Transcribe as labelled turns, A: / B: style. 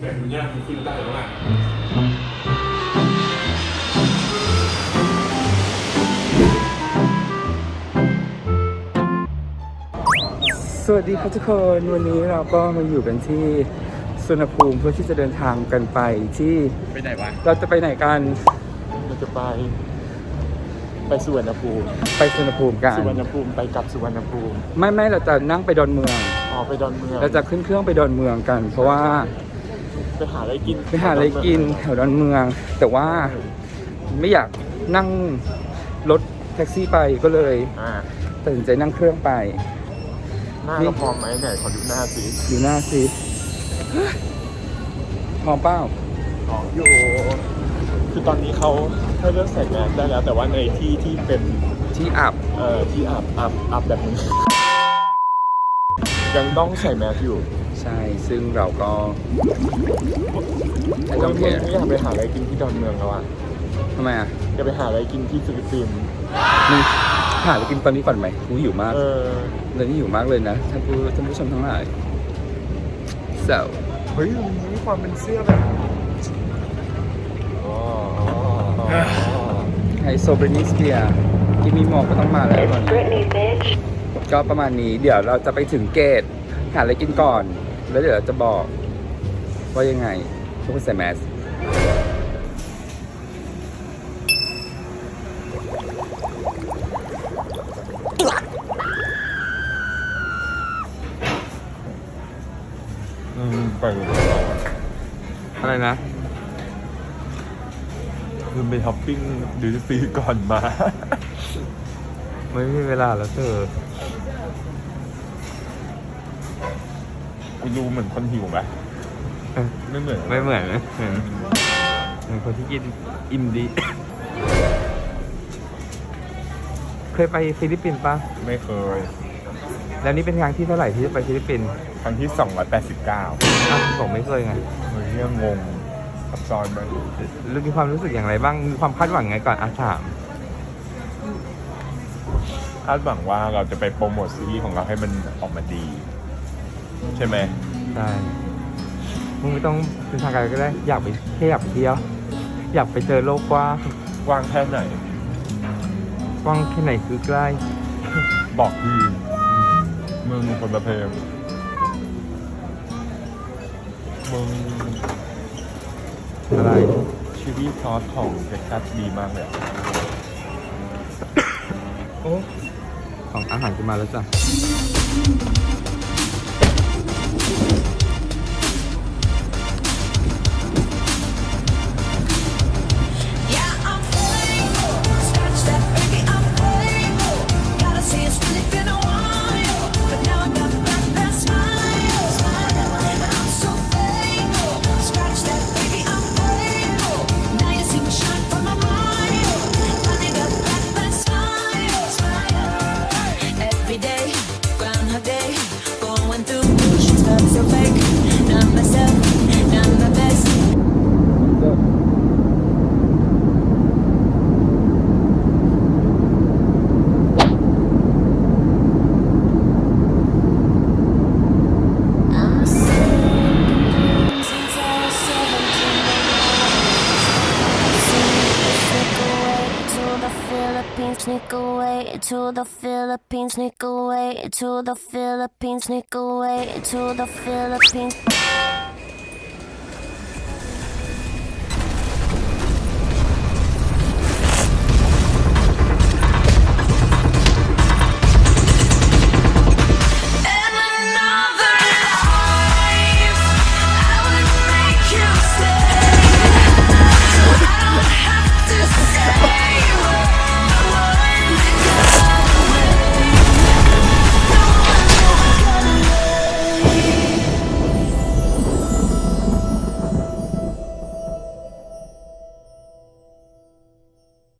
A: แต่ดูยากขึ้นได้แล้วล่ะ
B: สวัสดีครับทุกคนวันนี้เราก็มาอยู่กันที่สุวรรณภูมิเพื่อที่จะเดินทางกันไปที่
A: ไปไหนวะ
B: เราจะไปไหนกัน
A: เราจะไป ไปสุวรรณภูมิ
B: ไปสุวรรณภูมิกัน
A: สุวรรณภูมิไปกลับสุวรรณภูมิ
B: ไม่ไม่เราจะนั่งไปดอนเมือง
A: อ๋อไปดอนเมือง
B: เราจะขึ้นเครื่องไปดอนเมืองกัน เพราะว่า
A: ไปหาอะไรกิน
B: ไปหาอะไรกินแถวดอนเมือง แต่ว่าไม่อยากนั่งรถแท็กซี่ไปก็เลย
A: อ่า
B: ตัดสินใจนั่งเครื่องไป
A: หน้า
B: นี่
A: เราพร้อมไหมไหนขอดูหน้าสิ
B: อยู่หน้าซิพร้อมเป้า
A: อ๋ออยู่ คือตอนนี้เขาให้เลือกใส่แมสได้แล้ว แต่ว่าในที่ที่เป็น
B: ที่อับ
A: เอ่อที่อับอับอับแบบนี้ ยังต้องใส่แมสอยู่
B: ใช่ ซึ่งเราก็ไม่
A: ต้
B: ต้
A: อ
B: องง
A: เมื
B: เก
A: อง
B: ลียด
A: ไม่อยากไปหาอะไรกินที่ดอนเมืองแล้วอะ
B: ทำไมอะ
A: อยากไปหาอะไรกินที่ฟิลิปปินส์
B: มึงหาอะไรกินตอนนี้ก่อนไหมกูหิวมาก
A: เออ
B: ตอนนี้หิวมากเลยนะท่านผู้ท่านผู้ชมทั้งหลาย so
A: เฮ้ยมันมีความเป็นเสื้อแบบอ๋ออ๋ออ๋อ
B: ไฮโซบรินิสเปียกิมีมอก็ต้องมาแล้วตอนนี้
C: Britney, bitch.
B: ก็ประมาณนี้ เดี๋ยวเราจะไปถึงเกตหาอะไรกินก่อน แล้วเดี๋ยวเราจะบอก ว่ายังไงทุกคนใส่แมส
A: อืมไปเลย
B: อะไรนะ
A: คือไปช้อปปิ้งดิวตี้ก่อนมา
B: ไม่มีเวลาแล้วเธอ
A: กูดูเหมือนคนหิวไหมไม่เหมือน
B: ไม่เหมือนนะเหมือนเหมือนคนที่กินอิ่มดี เคยไปฟิลิปปินส์ปะ
A: ไม่เคย
B: แล้วนี่เป็นครั้งที่เท่าไหร่ที่จะไปฟิลิปปินส์
A: ครั้งที่ 289
B: อ้าวผมไม่เคยไง
A: เฮ้ยยังงงซับซ้อนไหม
B: รู้มีความรู้สึกอย่างไรบ้างมีความคาดหวังไงก่อนอาถาม
A: คาดหวังว่าเราจะไปโปรโมทซีรีส์ของเราให้มันออกมาดี ใช่ไหม
B: ใช่มึงไม่ต้องเป็นทางการก็ได้ อยากไปแค่อยากไปเที่ยวอยากไปเจอโลกกว้าง
A: กว้างแค่ไหน
B: กว้างแค่ไหนคือใกล้
A: บอกพี่มึงคนละเพลงมึง
B: อะไร
A: ชิลลี่ซอสของเท็กซัสดีมากเลยอะ
B: โอ้ของอาหารจะมาแล้วจ้ะ
D: Motions, felt so fake. Not myself, not my best.
E: Sneak away to the Philippines, sneak away to the Philippines, sneak away to the Philippines.